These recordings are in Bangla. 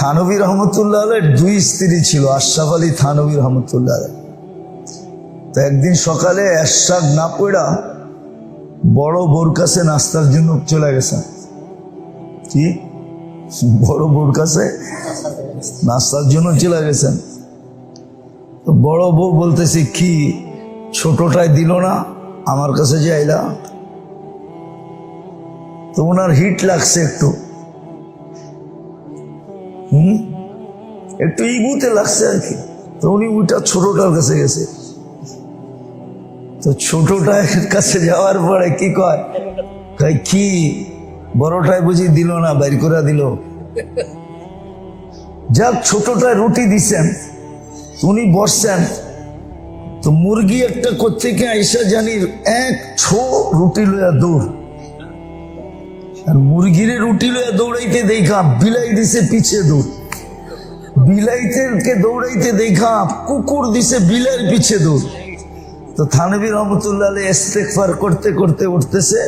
থানবী রহমতুল্লাহ দুই স্ত্রী ছিল, আশরাফ আলী থানবী রহমতুল্লাহ তো একদিন সকালে এরশাদ না পড়া বড় বোর কাছে নাস্তার জন্য চলে গেছেন কি? বড় বোর কাছে নাস্তার জন্য চলে গেছেন তো বড় বউ বলতেছি, কি, ছোটটাই দিল না? আমার কাছে যে আইলা তো ওনার হিট লাগছে একটু। হুম? একটু ইগুতে লাগছে আর কি। তো উনি ওইটা ছোটটার কাছে গেছে। তো ছোটটার কাছে যাওয়ার পরে কি কয়? কি? বড়টায় বুঝি দিল না, বাইর করে দিল? যাক ছোটটায় রুটি দিছেন। উনি বসছেন। তো মুরগি একটা কোথেকে আইসা জানি এক ছো রুটি লইয়া দৌড়। আর মুরগিরে রুটি লইয়া দৌড়াইতে দেখা, বিলাই দিছে পিছে দৌড়। বিলাইতে দৌড়াইতে দেখা, কুকুর দিছে বিলাইয়ের পিছে দৌড়। তো থানবী রহমতুল্লাহ ইস্তেকফার করতে করতে উঠতেছে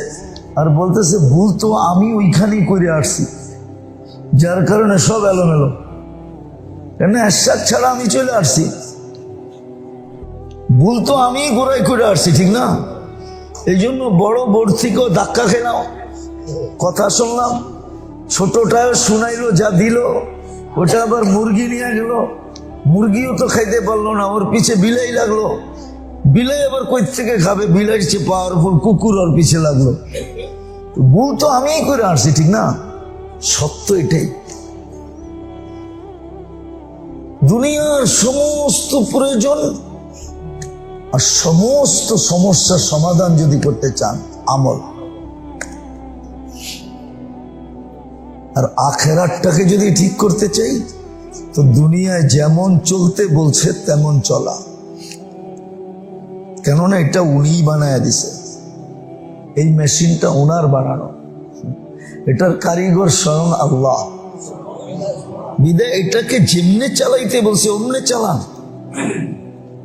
আর বলতেছে, ভুল তো আমি ওইখানেই করে আসছি। যার কারণে সব এলোমেলো। কেন এরশাদ ছাড়া আমি চলে আসছি। ভুল তো আমি গোড়াই করে আসছি, ঠিক না? এই জন্য বড় বোর থেকেও ধাক্কা খেলাম কথা শুনলাম, ছোটটাও শুনাইলো, যা দিল, ওটা আবার মুরগি নিয়ে গেল। মুরগিও তো খাইতে পারল না, ওর পিছে বিলাই লাগল। বিলাই আবার কই থেকে খাবে? বিলাই চেয়ে পাওয়ারফুল কুকুর ওর পিছে লাগল। ভুল তো আমিই করে আসছি ঠিক না? সত্য এটাই। দুনিয়ার সমস্ত প্রয়োজন আর সমস্ত সমস্যার সমাধান যদি করতে চান, আমল। আর আখেরাতটাকে যদি ঠিক করতে চাই, তো দুনিয়ায় যেমন চলতে বলছে, তেমন চলা। কেননা এটা উনিই বানায় দিছে। এই মেশিনটা ওনার বানানো। এটার কারিগর স্বয়ং আল্লাহ। বিদায়, এটাকে যেমনে চালাইতে বলছে, অমনে চালান।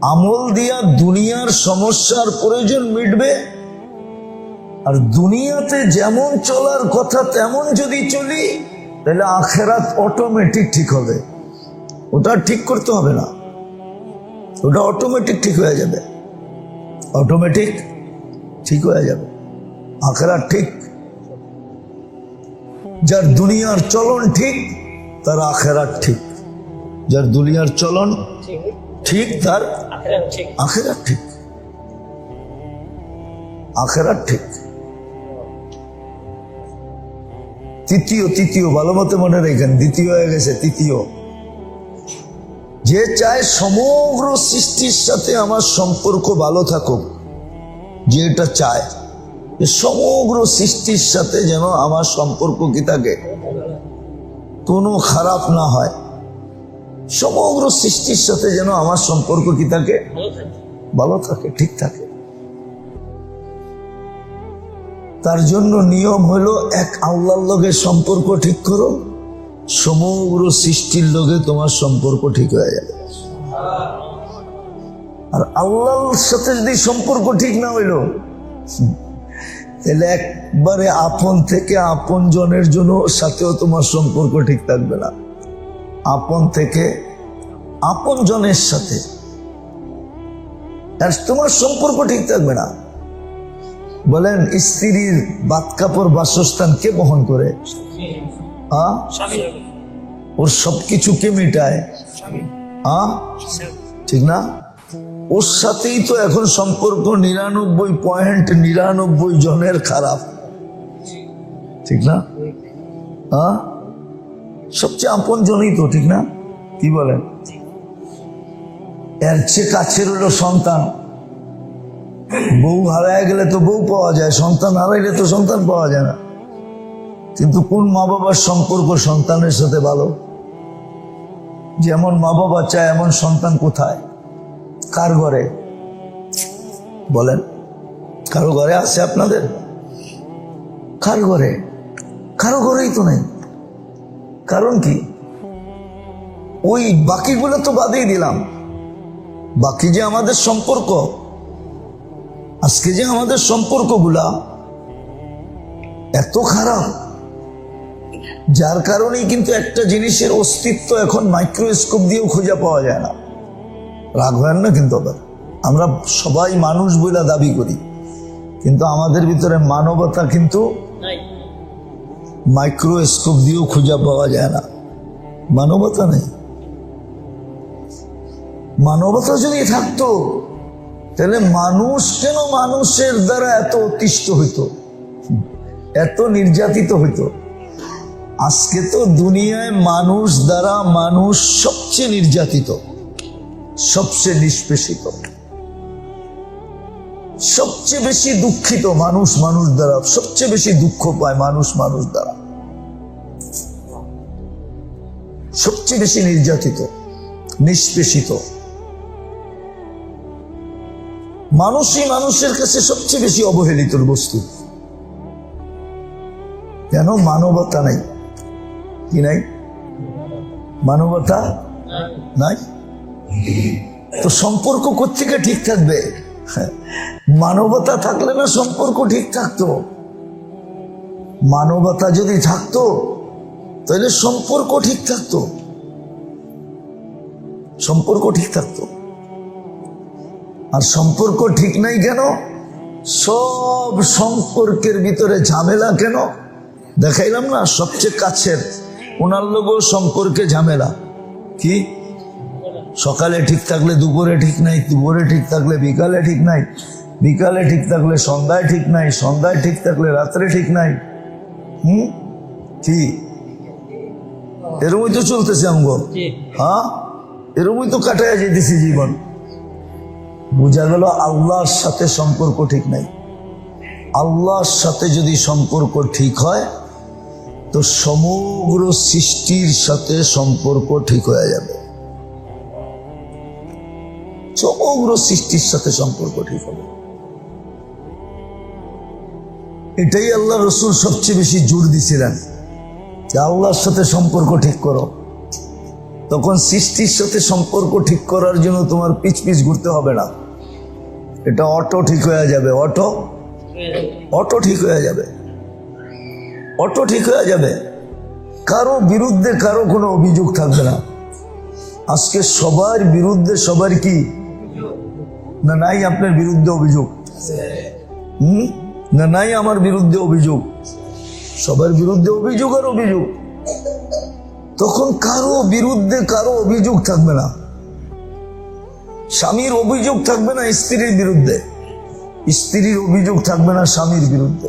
আমল দিয়া দুনিয়ার সমস্যার প্রয়োজন মিটবে আর দুনিয়াতে যেমন চলার কথা তেমন যদি চলি তাহলে আখেরাত অটোমেটিক ঠিক হবে। ওটা ঠিক করতে হবে না। ওটা অটোমেটিক ঠিক হয়ে যাবে। অটোমেটিক ঠিক হয়ে যাবে। আখেরাত ঠিক। যার দুনিয়ার চলন ঠিক তার আখেরাত ঠিক। যার দুনিয়ার চলন ঠিক তার আখেরাত ঠিক। আখেরাত ঠিক। তৃতীয় তৃতীয়, ভালো মতো মনে রেখেন, দ্বিতীয় হয়ে গেছে, তৃতীয়। যে চায় সমগ্র সৃষ্টির সাথে আমার সম্পর্ক ভালো থাকুক যে এটা চায়, যে সমগ্র সৃষ্টির সাথে যেন আমার সম্পর্ক কি থাকে, কোনো খারাপ না হয়, সমগ্র সৃষ্টির সাথে যেন আমার সম্পর্ক কি থাকে, ভালো থাকে, ঠিক থাকে। তার জন্য নিয়ম হলো এক আল্লাহর লোকের সম্পর্ক ঠিক করো, সমগ্র সৃষ্টির লোকে তোমার সম্পর্ক ঠিক হয়ে যাবে। আর আল্লাহর সাথে যদি সম্পর্ক ঠিক না হইল, তাহলে একবারে আপন থেকে আপন জনের জন্য সাথেও তোমার সম্পর্ক ঠিক থাকবে না। আপন থেকে আপন জনের সাথে তোমার সম্পর্ক ঠিক থাকবে না। বলেন, স্ত্রীর বাত কাপড় বাসস্থান কে বহন করে? ওর সবকিছু কে মিটায়? ঠিক না? ওর সাথেই তো এখন সম্পর্ক নিরানব্বই পয়েন্ট নিরানব্বই জনের খারাপ। ঠিক না? আ? সবচেয়ে আপন জনই তো, ঠিক না? কি বলেন? এর চেয়ে কাছের হলো সন্তান। বউ হারায় গেলে তো বউ পাওয়া যায়, সন্তান হারাইলে তো সন্তান পাওয়া যায় না। কিন্তু কোন মা বাবার সম্পর্ক সন্তানের সাথে ভালো? যেমন মা বাবা চায় এমন সন্তান কোথায়? কার ঘরে? বলেন, কারও ঘরে আছে আপনাদের? কার ঘরে? কারও ঘরেই তো নেই। কারণ কি? ওই বাকিগুলো তো বাদেই দিলাম। বাকি যে আমাদের সম্পর্ক আজকে যে আমাদের সম্পর্কগুলা এত খারাপ যার কারণেই কিন্তু একটা জিনিসের অস্তিত্ব এখন মাইক্রোস্কোপ দিয়েও খুঁজে পাওয়া যায় না। রাগ হয় না কিন্তু আবার? আমরা সবাই মানুষ বলে দাবি করি কিন্তু আমাদের ভিতরে মানবতা কিন্তু মাইক্রোস্কোপ দিয়েও খুঁজে পাওয়া যায় না। মানবতা নেই। মানবতা যদি থাকতো তাহলে মানুষ কেন মানুষের দ্বারা এত অতিষ্ঠ হইতো? এত নির্যাতিত হইতো? আজকে তো দুনিয়ায় মানুষ দ্বারা মানুষ সবচেয়ে নির্যাতিত, সবচেয়ে নিষ্পেষিত, সবচেয়ে বেশি দুঃখিত মানুষ মানুষ দ্বারা, সবচেয়ে বেশি দুঃখ পায় মানুষ মানুষ দ্বারা। সবচেয়ে বেশি নির্যাতিত, নিষ্পেষিত। মানুষই মানুষের কাছে সবচেয়ে বেশি অবহেলিত বস্তু। কেন? মানবতা নাই। কি নাই? মানবতা নাই? তো সম্পর্ক কোথেকে ঠিক থাকবে? মানবতা থাকলে না সম্পর্ক ঠিক থাকতো। মানবতা যদি থাকতো, তাহলে সম্পর্ক ঠিক থাকতো। সম্পর্ক ঠিক থাকতো। আর সম্পর্ক ঠিক নাই কেন? সব সম্পর্কের ভিতরে ঝামেলা কেন? দেখাইলাম না সবচেয়ে কাছের ওনার লোগও সম্পর্কে ঝামেলা। কি? সকালে ঠিক থাকলে দুপুরে ঠিক নাই দুপুরে ঠিক থাকলে বিকালে ঠিক নাই বিকালে ঠিক থাকলে সন্ধ্যায় ঠিক নাই সন্ধ্যায় ঠিক থাকলে রাত্রে ঠিক নাই। হুম? কি? এরমই তো চলতেছে আমগো। হ্যাঁ? এরমই তো কাটায় যেতেছি জীবন। বোঝা গেল আল্লাহর সাথে সম্পর্ক ঠিক নাই। আল্লাহর সাথে যদি সম্পর্ক ঠিক হয়, তো সমগ্র সৃষ্টির সাথে সম্পর্ক ঠিক হয়ে যাবে। সমগ্র সৃষ্টির সাথে সম্পর্ক ঠিক হবে। এটাই আল্লাহ রসুল সবচেয়ে বেশি জোর দিছিলেন, যে আল্লাহর সাথে সম্পর্ক ঠিক করো। তখন সৃষ্টির সাথে সম্পর্ক ঠিক করার জন্য তোমার পিচ পিচ ঘুরতে হবে না। এটা অটো ঠিক হয়ে যাবে, অটো? অটো ঠিক হয়ে যাবে। অটো ঠিক হয়ে যাবে। কারও বিরুদ্ধে কারও কোনো অভিযোগ থাকবে না। আজকে সবার বিরুদ্ধে সবার কি? না নাই আপনার বিরুদ্ধে অভিযোগ? হুম? না নাই আমার বিরুদ্ধে অভিযোগ? সবার বিরুদ্ধে অভিযোগ আর অভিযোগ? তখন কারও বিরুদ্ধে কারও অভিযোগ থাকবে না। স্বামীর অভিযোগ থাকবে না স্ত্রীর বিরুদ্ধে। স্ত্রীর অভিযোগ থাকবে না স্বামীর বিরুদ্ধে।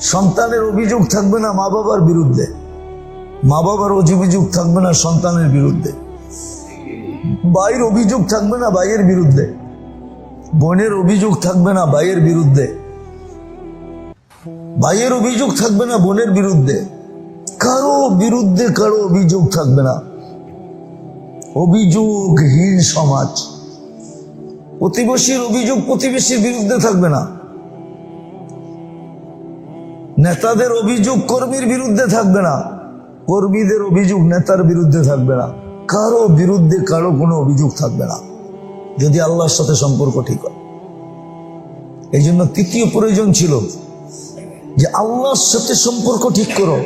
সন্তানের অভিযোগ থাকবে না মা বাবার বিরুদ্ধে। মা বাবার অভিযোগ থাকবে না সন্তানের বিরুদ্ধে। ভাইয়ের অভিযোগ থাকবে না ভাইয়ের বিরুদ্ধে। বোনের অভিযোগ থাকবে না ভাইয়ের বিরুদ্ধে। ভাইয়ের অভিযোগ থাকবে না বোনের বিরুদ্ধে। কারও বিরুদ্ধে কারও অভিযোগ থাকবে না। অভিযোগহীন সমাজ। প্রতিবেশীর অভিযোগ প্রতিবেশীর বিরুদ্ধে থাকবে না। নেতাদের অভিযোগ কর্মীর বিরুদ্ধে থাকবে না। কর্মীদের অভিযোগ নেতার বিরুদ্ধে থাকবে না। কারও বিরুদ্ধে কারও কোনো অভিযোগ থাকবে না। যদি আল্লাহর সাথে সম্পর্ক ঠিক হয়। এই জন্য তৃতীয় প্রয়োজন ছিল যে আল্লাহর সাথে সম্পর্ক ঠিক করো।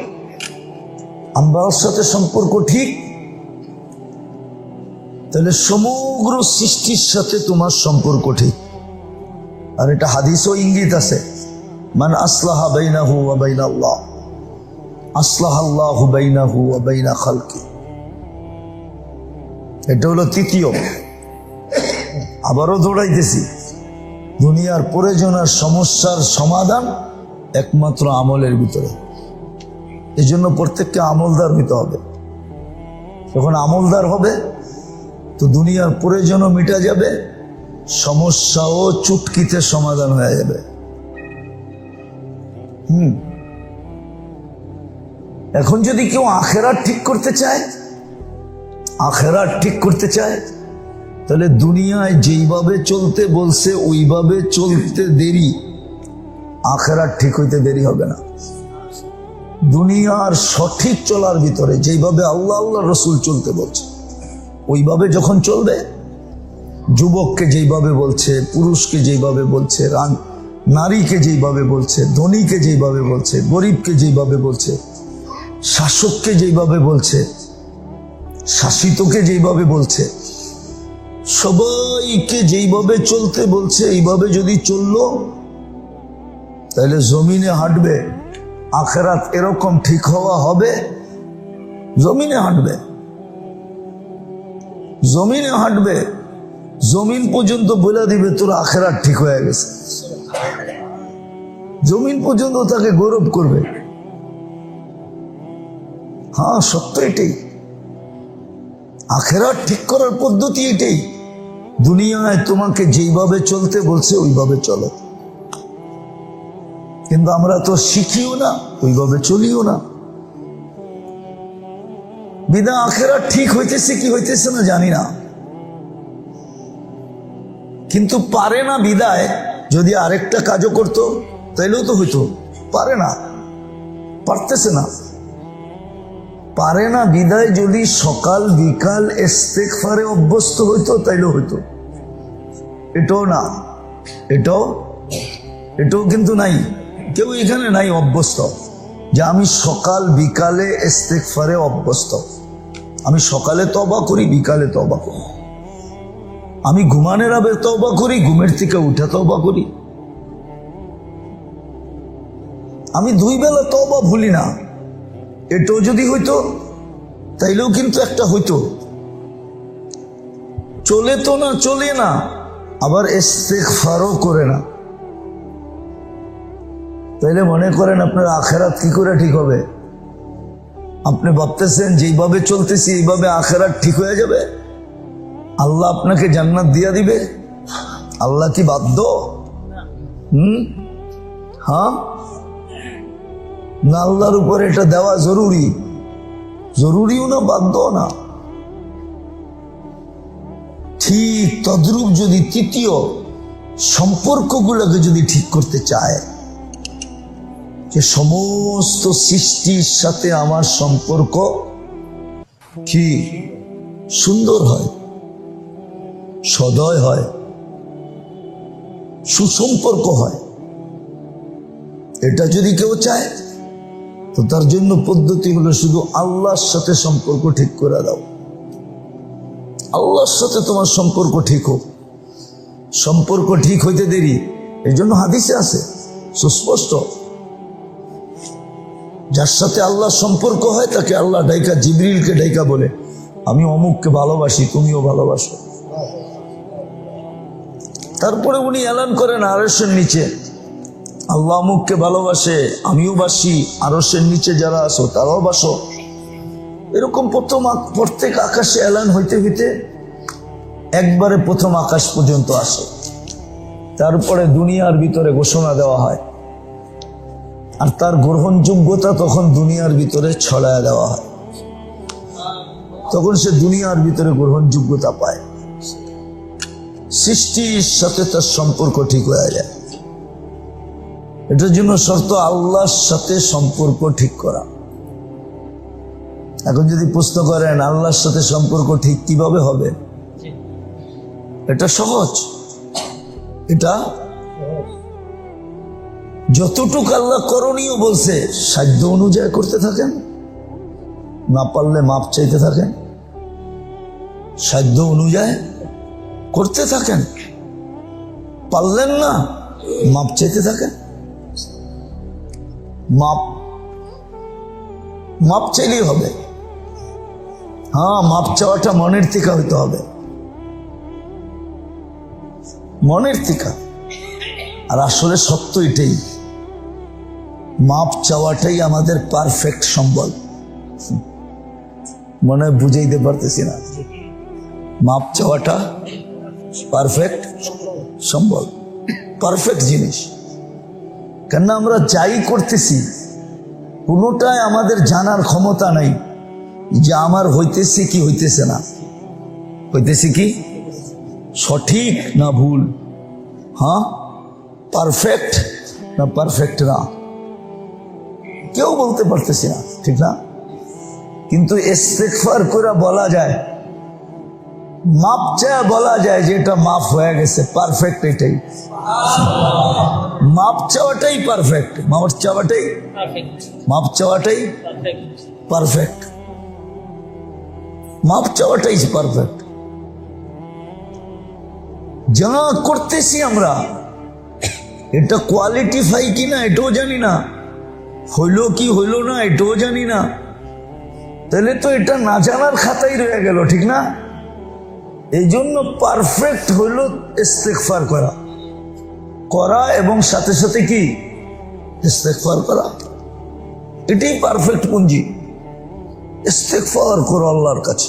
আল্লাহর সাথে সম্পর্ক ঠিক? তাহলে সমগ্র সৃষ্টির সাথে তোমার সম্পর্ক ঠিক। আর এটা হাদিসও ইঙ্গিত আছে। মান আসলাহা বাইনাহু ওয়া বাইনা আল্লাহ আসলাহ আল্লাহু বাইনাহু ওয়া বাইনা খালকি। এটা হলো তৃতীয়। আবারও দৌড়াইতেছি। দুনিয়ার প্রয়োজন আর সমস্যার সমাধান একমাত্র আমলের ভিতরে। এই জন্য প্রত্যেককে আমলদার হইতে হবে। যখন আমলদার হবে, তো দুনিয়ার প্রয়োজনও মিটা যাবে, সমস্যাও চুটকিতে সমাধান হয়ে যাবে। হুম। এখন যদি কেউ আখেরাত ঠিক করতে চায়, আখেরাত ঠিক করতে চায়, তাহলে দুনিয়ায় যেইভাবে চলতে বলছে, ওইভাবে চলতে দেরি। আখেরাত ঠিক হইতে দেরি হবে না। দুনিয়ার সঠিক চলার ভিতরে যেইভাবে আল্লাহ আল্লাহ রসুল চলতে বলছে, ওইভাবে যখন চলবে, যুবককে যেইভাবে বলছে, পুরুষকে যেইভাবে বলছে, রান- নারীকে যেইভাবে বলছে, ধনীকে যেইভাবে বলছে, গরিবকে যেইভাবে বলছে, শাসককে যেভাবে বলছে, শাসিতকে যেভাবে বলছে, সবাইকে যেইভাবে চলতে বলছে, এইভাবে যদি চলল, তাহলে জমিনে হাঁটবে। আখেরাত এরকম ঠিক হওয়া হবে? জমিনে হাঁটবে। জমিনে হাঁটবে। জমিন পর্যন্ত বলে দিবে, তোর আখেরাত ঠিক হয়ে গেছে। জমিন পর্যন্ত তাকে গৌরব করবে। হ্যাঁ সত্য এটাই। আখেরাত ঠিক করার পদ্ধতি এটাই। দুনিয়ায় তোমাকে যেইভাবে চলতে বলছে, ওইভাবে চলো। কিন্তু আমরা তো শিখিও না, ওইভাবে চলিও না। বিদা আখেরা ঠিক হইতেছে কি হইতেছে না জানি না। কিন্তু পারে না বিদায়, যদি আরেকটা কাজও করতো, তাইলেও তো হইতো। পারে না, পারতেছে না। পারে না বিদায় যদি সকাল, বিকাল এস্তেকফারে অভ্যস্ত হইতো, তাইলেও হইতো। এটাও না, এটাও এটাও কিন্তু নাই। কেউ এখানে নাই অভ্যস্ত যে আমি সকাল বিকালে ইস্তেগফারে অভ্যস্ত। আমি সকালে তবা করি, বিকালে তবা করি। আমি ঘুমানোর আগে তবা করি, ঘুমের থেকে উঠে তবা করি। আমি দুই বেলা তবা ভুলি না। এটাও যদি হইতো, তাইলেও কিন্তু একটা হইতো। চলে তো না, চলে না, আবার ইস্তেগফারও করে না। তাইলে মনে করেন আপনার আখেরাত কি করে ঠিক হবে? আপনি ভাবতেছেন, যেইভাবে চলতেছি, এইভাবে আখেরাত ঠিক হয়ে যাবে? আল্লাহ আপনাকে জান্নাত দিয়া দিবে? আল্লাহ কি বাধ্য? হুম? হ্যাঁ? না, আল্লাহর উপরে এটা দেওয়া জরুরি। জরুরিও না বাধ্য না। ঠিক তদ্রূপ যদি তৃতীয় সম্পর্কগুলোকে যদি ঠিক করতে চায় যে সমস্ত সৃষ্টির সাথে আমার সম্পর্ক কি সুন্দর হয়, সদয় হয়, সুসম্পর্ক হয়। এটা যদি কেউ চায়, তো তার জন্য পদ্ধতি হলো শুধু আল্লাহর সাথে সম্পর্ক ঠিক করে দাও। আল্লাহর সাথে তোমার সম্পর্ক ঠিক হোক। সম্পর্ক ঠিক হইতে দেরি, এই জন্য হাদিসে আছে, সুস্পষ্ট। যার সাথে আল্লাহ সম্পর্ক হয়, তাকে আল্লাহ ডাইকা জিবরিলকে ডাইকা বলে। আমি অমুককে ভালোবাসি, তুমিও ভালোবাসো। তারপরে উনি এলান করেন আরসের নিচে। আল্লাহ অমুককে ভালোবাসে, আমিও বাসি আরসের নিচে যারা আসো তারাও বাসো। এরকম প্রথম প্রত্যেক আকাশে এলান হইতে হইতে একবারে প্রথম আকাশ পর্যন্ত আসে। তারপরে দুনিয়ার ভিতরে ঘোষণা দেওয়া হয়। আর তার গ্রহণযোগ্যতা তখন দুনিয়ার ভিতরে ছড়ায় দেওয়া হয়। তখন সে দুনিয়ার ভিতরে গ্রহণযোগ্যতা পায়। সৃষ্টির সাথে তার সম্পর্ক ঠিক হয়ে যায়। এটার জন্য শর্ত আল্লাহর সাথে সম্পর্ক ঠিক করা। এখন যদি প্রশ্ন করেন, আল্লাহর সাথে সম্পর্ক ঠিক কীভাবে হবে? এটা সহজ। এটা যতটুকু আল্লাহ করণীয় বলছে, সাধ্য অনুযায়ী করতে থাকেন, না পারলে মাপ চাইতে থাকেন, সাধ্য অনুযায়ী করতে থাকেন, পারলেন না, মাপ চাইতে থাকেন। মাপ মাপ চাইলেই হবে। হ্যাঁ মাপ চাওয়াটা মনের থেকে হইতে হবে। মনের থেকে। আর আসলে সত্য এটাই। মাপ চাওয়াটাই আমাদের পারফেক্ট সম্বল। মনে হয় বুঝাইতে পারতেছি না। মাপ চাওয়াটা পারফেক্ট সম্বল। পারফেক্ট জিনিস। কেননা আমরা যাই করতেছি, কোনোটাই আমাদের জানার ক্ষমতা নাই যে আমার হইতেছে কি হইতেছে না। হইতেছে কি? সঠিক না ভুল? হ্যাঁ? পারফেক্ট না পারফেক্ট না? কেউ বলতে পারতেছি না ঠিক না? কিন্তু ইস্তেকফার করে বলা যায় মাপ চায় বলা যায় যে এটা মাফ হয়ে গেছে পারফেক্ট এটাই। মাপ চাওয়াটাই পারফেক্ট মাপ চাওয়াটাই মাপ চাওয়াটাই পারফেক্ট মাপ চাওয়াটাই পারফেক্ট যা করতেছি আমরা এটা কোয়ালিটিফাই কিনা এটাও জানি না। হইল কি হইল না, এটাও জানি না। তাহলে তো এটা না জানার খাতাই রয়ে গেল, ঠিক না? এই জন্য পারফেক্ট হইল ইস্তেকফার করা। করা এবং সাথে সাথে কি? ইস্তেকফার করা। এটাই পারফেক্ট পুঞ্জি। ইস্তেকফার করো আল্লাহর কাছে।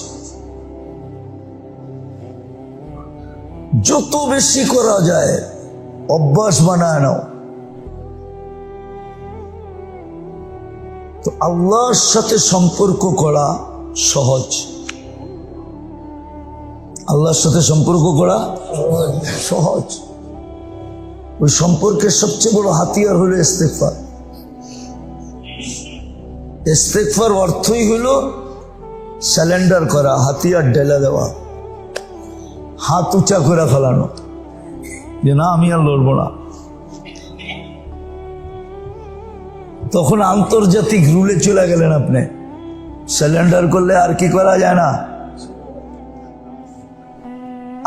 যত বেশি করা যায়, অভ্যাস বানায় নাও। তো আল্লাহর সাথে সম্পর্ক করা সহজ। আল্লাহর সাথে সম্পর্ক করা সহজ। ওই সম্পর্কের সবচেয়ে বড় হাতিয়ার হলো ইস্তেকফার ইস্তেকফার অর্থই হলো স্যালেন্ডার করা, হাতিয়ার ডেলা দেওয়া, হাত উঁচা করে ফেলানো। যে না, আমি আর লড়বো না। তখন আন্তর্জাতিক রুলে চলে গেলেন আপনি। স্যালেন্ডার করলে আর কি করা যায় না?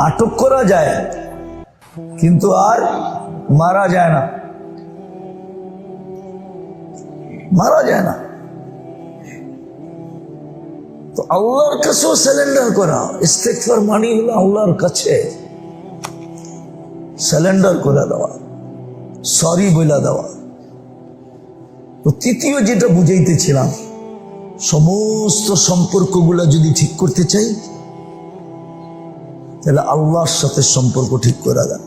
আটক করা যায়, কিন্তু আর মারা যায় না। মারা যায় না। তো আল্লাহর কাছেও স্যালেন্ডার করা ইস্তেকফার মানি হলো আল্লাহর কাছে স্যালেন্ডার করে দেওয়া, সরি বলে দেওয়া। তো তৃতীয় যেটা বুঝাইতেছিলাম সমস্ত সম্পর্কগুলা যদি ঠিক করতে চাই তাহলে আল্লাহর সাথে সম্পর্ক ঠিক করে দেন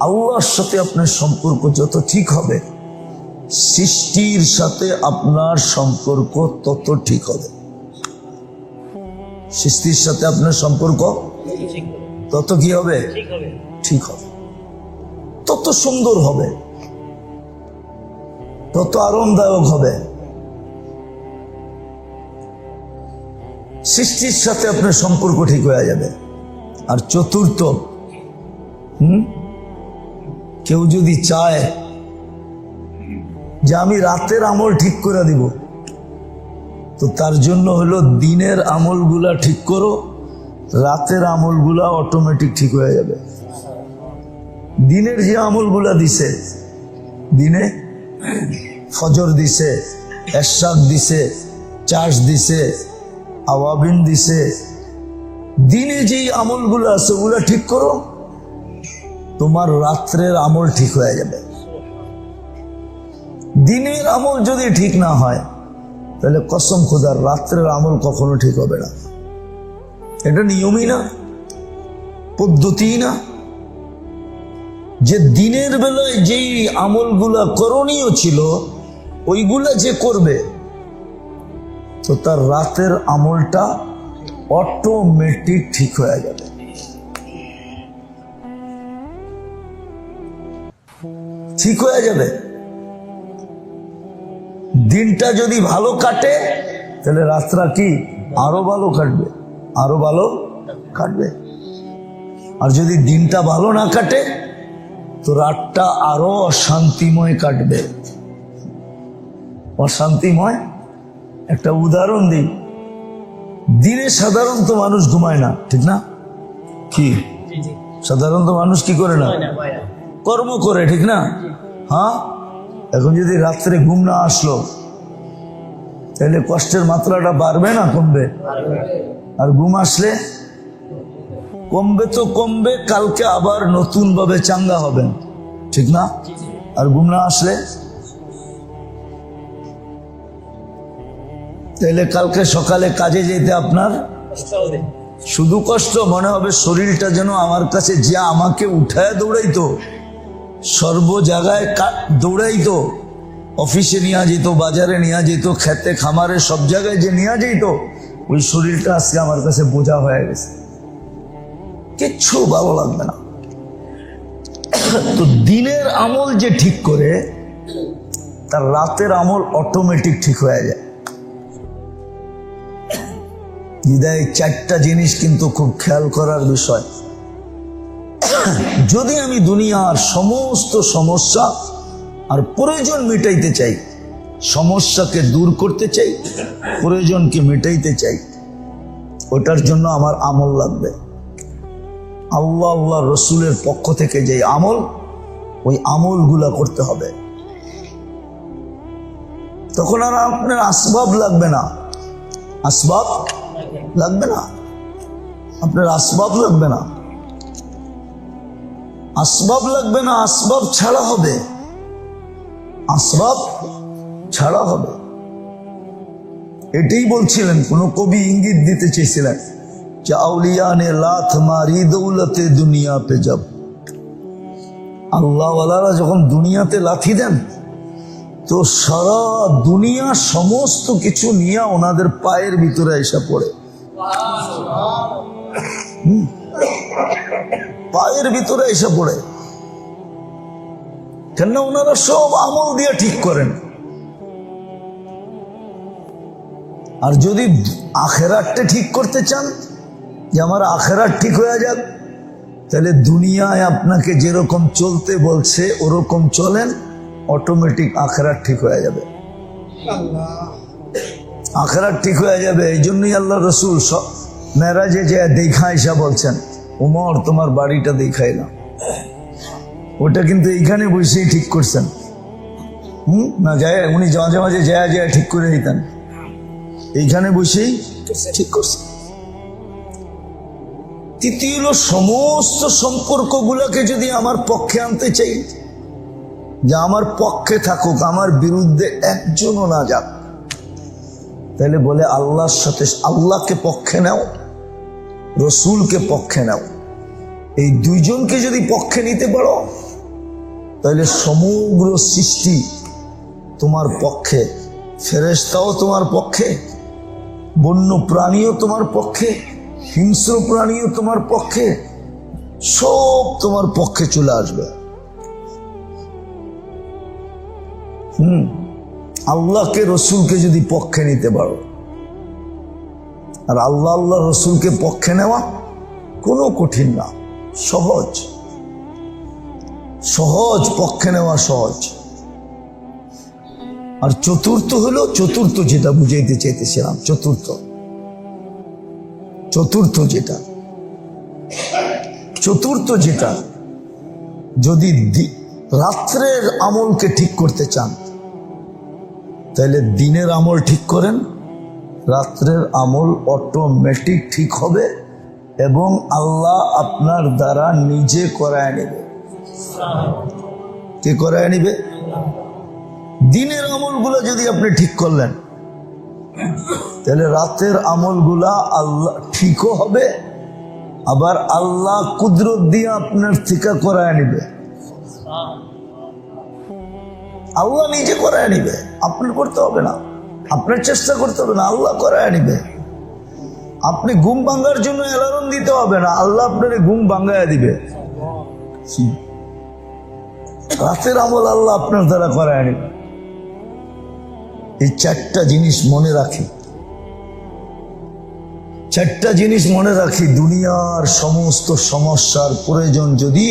আল্লাহর সাথে আপনার সম্পর্ক যত ঠিক হবে সৃষ্টির সাথে আপনার সম্পর্ক তত ঠিক হবে। সৃষ্টির সাথে আপনার সম্পর্ক তত কি হবে। ঠিক হবে। তত সুন্দর হবে। তত আরামদায়ক হবে। সৃষ্টির সাথে আপনার সম্পর্ক ঠিক হয়ে যাবে। আর চতুর্থ, হুম? কেউ যদি চায় যে আমি রাতের আমল ঠিক করে দিব, তো তার জন্য হলো দিনের আমলগুলা ঠিক করো, রাতের আমলগুলা অটোমেটিক ঠিক হয়ে যাবে। দিনের যে আমলগুলা দিছে, দিনে ফজর দিছে, এরশাদ দিছে, চাষ দিছে, আওয়াবিন দিছে। দিনে যেই আমলগুলো আছে, ওগুলা ঠিক করো, তোমার রাত্রের আমল ঠিক হয়ে যাবে। দিনের আমল যদি ঠিক না হয়, তাহলে কসম খোদার, রাত্রের আমল কখনো ঠিক হবে না। এটা নিয়মই না, পদ্ধতি না। যে দিনের বেলায় যেই আমলগুলা করণীয় ছিল ওইগুলা যে করবে, তো তার রাতের আমলটা অটোমেটিক ঠিক হয়ে যাবে। ঠিক হয়ে যাবে। দিনটা যদি ভালো কাটে, তাহলে রাতটা কি? আরও ভালো কাটবে, আরও ভালো কাটবে। আর যদি দিনটা ভালো না কাটে, তো রাতটা আরও অশান্তিময় কাটবে। অশান্তিময়। একটা উদাহরণ দিই। দিনে সাধারণত মানুষ ঘুমায় না ঠিক না? কি? সাধারণত মানুষ কি করে না? কর্ম করে ঠিক না? হ্যাঁ? এখন যদি রাত্রে ঘুম না আসলো তাহলে কষ্টের মাত্রাটা বাড়বে না কমবে? আর ঘুম আসলে কমবে তো কমবে কালকে আবার নতুন ভাবে চাঙ্গা হবেন ঠিক না? আর ঘুম না আসলে তাহলে কালকে সকালে কাজে যেতে আপনার? শুধু কষ্ট মনে হবে শরীরটা যেন আমার কাছে যে আমাকে উঠায় দৌড়াইতো সর্ব জায়গায় দৌড়াইতো অফিসে নিয়ে যেত বাজারে নিয়ে যেত খেতে খামারে সব জায়গায় যে নিয়ে যেত ওই শরীরটা আজকে আমার কাছে বোঝা হয়ে গেছে। কিচ্ছু ভালো লাগবে না। তো দিনের আমল যে ঠিক করে তার রাতের আমল অটোমেটিক ঠিক হয়ে যায়। হৃদয় চারটা জিনিস কিন্তু খুব খেয়াল করার বিষয়। যদি আমি দুনিয়ার সমস্ত সমস্যা আর প্রয়োজন মেটাইতে চাই, সমস্যাকে দূর করতে চাই, প্রয়োজনকে মেটাইতে চাই, ওটার জন্য আমার আমল লাগবে। আল্লাহ আল্লাহ রসুলের পক্ষ থেকে যে আমল, ওই আমলগুলা করতে হবে। তখন আর আপনার আসবাব লাগবে না। আসবাব লাগবে না। আপনার আসবাব লাগবে না। আসবাব লাগবে না, আসবাব ছাড়া হবে। আসবাব ছাড়া হবে। এটাই বলছিলেন, কোন কবি ইঙ্গিত দিতে চেয়েছিলেন যে আউলিয়া নে লাথ মারি দৌলতে দুনিয়া পে যাব। আল্লাহওয়ালারা যখন দুনিয়াতে লাথি দেন, তো সারা দুনিয়া সমস্ত কিছু নিয়ে ওনাদের পায়ের ভিতরে এসে পড়ে। পায়ের ভিতরে এসে পড়ে। কেন ওনারা সব আমল দিয়ে ঠিক করেন। আর যদি আখেরাতটা ঠিক করতে চান, যে আমার আখেরাত ঠিক হয়ে যাক, তাহলে দুনিয়ায় আপনাকে যেরকম চলতে বলছে, ওরকম চলেন অটোমেটিক আখেরাত ঠিক হয়ে যাবে। আখেরাত ঠিক হয়ে যাবে এই জন্যই আল্লাহ রসুল মেরাজে যে দেখা এসা বলছেন, উমর, তোমার বাড়িটা দেখাই না ওটা কিন্তু এইখানে বসেই ঠিক করছেন। হুম? না, যায়, উনি মাঝে মাঝে যায় যায় ঠিক করে দিতেন। এইখানে বসেই ঠিক করছেন। তৃতীয় সমস্ত সম্পর্কগুলোকে যদি আমার পক্ষে আনতে চাই, যে আমার পক্ষে থাকুক, আমার বিরুদ্ধে একজনও না যাক তাহলে বলে আল্লাহর সাথে, আল্লাহকে পক্ষে নাও, রসুলকে পক্ষে নাও। এই দুইজনকে যদি পক্ষে নিতে পারো, তাহলে সমগ্র সৃষ্টি তোমার পক্ষে ফেরেস্তাও তোমার পক্ষে বন্য প্রাণীও তোমার পক্ষে, হিংস্র প্রাণীও তোমার পক্ষে, সব তোমার পক্ষে চলে আসবে। হুম। আল্লাহকে, রসুলকে যদি পক্ষে নিতে পারো, আর আল্লাহ আল্লাহ, রসুলকে পক্ষে নেওয়া কোনো কঠিন না, সহজ। সহজ, পক্ষে নেওয়া সহজ। আর চতুর্থ হলো, চতুর্থ যেটা বুঝাইতে চাইতেছিলাম, চতুর্থ। চতুর্থ যেটা। চতুর্থ যেটা, যদি রাত্রের আমলকে ঠিক করতে চান তাহলে দিনের আমল ঠিক করেন, রাত্রের আমল অটোমেটিক ঠিক হবে এবং আল্লাহ আপনার দ্বারা নিজে করায় নেবে। কে করায় নিবে? দিনের আমলগুলো যদি আপনি ঠিক করলেন তাহলে রাতের আমলগুলা আল্লাহ ঠিকও হবে, আবার আল্লাহ কুদরত দিয়ে আপনার থেকে করায় নিবে। আল্লাহ নিজে করায় নিবে। আপনার করতে হবে না। আপনার চেষ্টা করতে হবে না, আল্লাহ করায় নিবে। আপনি ঘুম ভাঙার জন্য অ্যালার্ম দিতে হবে না, আল্লাহ আপনার ঘুম ভাঙ্গায় দিবে। রাতের আমল আল্লাহ আপনার দ্বারা করায় নিবে। এই চারটা জিনিস মনে রাখি। চারটা জিনিস মনে রাখি, দুনিয়ার সমস্ত সমস্যার প্রয়োজন যদি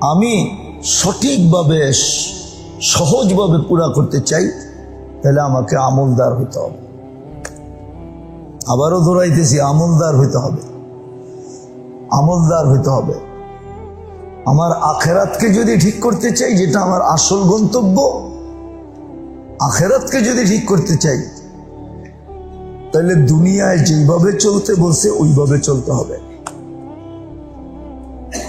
আমি সঠিকভাবে সহজভাবে পুরা করতে চাই, তাহলে আমাকে আমলদার হতে হবে। আবারও ধরাইতেছি আমলদার হইতে হবে। আমলদার হইতে হবে। আমার আখেরাতকে যদি ঠিক করতে চাই, যেটা আমার আসল গন্তব্য, আখেরাতকে যদি ঠিক করতে চাই, তাহলে দুনিয়ায় যেভাবে চলতে বলছে, ওইভাবে চলতে হবে।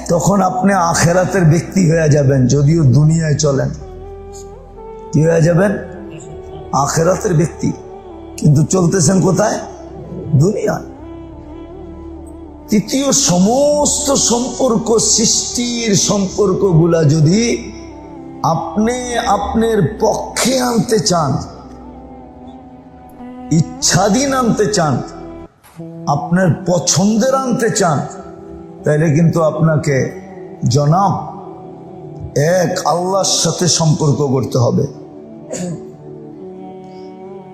তখন আপনি আখেরাতের ব্যক্তি হয়ে যাবেন, যদিও দুনিয়ায় চলেন। কি হয়ে যাবেন? আখেরাতের ব্যক্তি। কিন্তু চলতেছেন কোথায়? দুনিয়ায়। তৃতীয় সমস্ত সম্পর্ক সৃষ্টির সম্পর্কগুলা যদি আপনি আপনার পক্ষে আনতে চান, ইচ্ছাধীন আনতে চান, আপনার পছন্দের আনতে চান তাহলে কিন্তু আপনাকে জনাব এক আল্লাহর সাথে সম্পর্ক করতে হবে।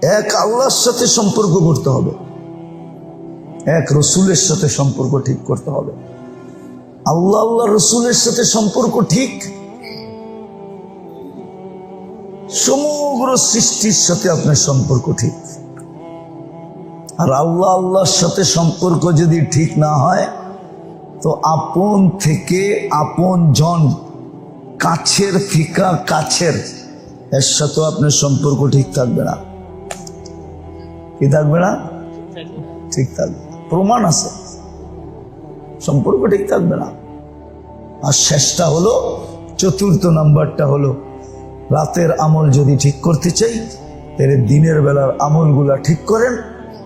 এক আল্লাহর সাথে সম্পর্ক করতে হবে। এক রসুলের সাথে সম্পর্ক ঠিক করতে হবে। আল্লাহ আল্লাহ রসুলের সাথে সম্পর্ক ঠিক। সমগ্র সৃষ্টির সাথে আপনার সম্পর্ক ঠিক। আর আল্লাহ আল্লাহর সাথে সম্পর্ক যদি ঠিক না হয়, তো আপন থেকে আপন জন কাছের ফিকা কাছের এর সাথেও আপনার সম্পর্ক ঠিক থাকবে না। কি থাকবে না? ঠিক থাকবে। প্রমাণ আছে। সম্পর্ক ঠিক থাকবে না। আর শেষটা হলো, চতুর্থ নাম্বারটা হলো, রাতের আমল যদি ঠিক করতে চাই, তাহলে দিনের বেলার আমলগুলা ঠিক করেন।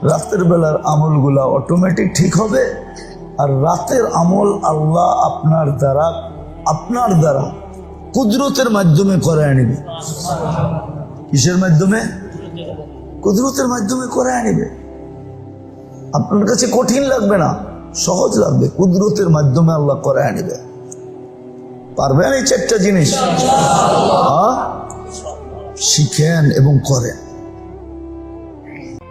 রাতের বেলার আমলগুলা অটোমেটিক ঠিক হবে। আর রাতের আমল আল্লাহ আপনার দ্বারা আপনার দ্বারা কুদরতের মাধ্যমে করায় নেবে কিসের মাধ্যমে? কুদরতের মাধ্যমে করায় নেবে আপনার কাছে কঠিন লাগবে না, সহজ লাগবে, কুদরতের মাধ্যমে আল্লাহ করায় নেবে পারবেন এই চারটা জিনিস? শিখেন এবং করেন।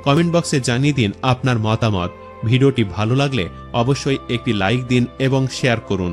কমেন্ট বক্সে জানিয়ে দিন আপনার মতামত। ভিডিওটি ভালো লাগলে অবশ্যই একটি লাইক দিন এবং শেয়ার করুন।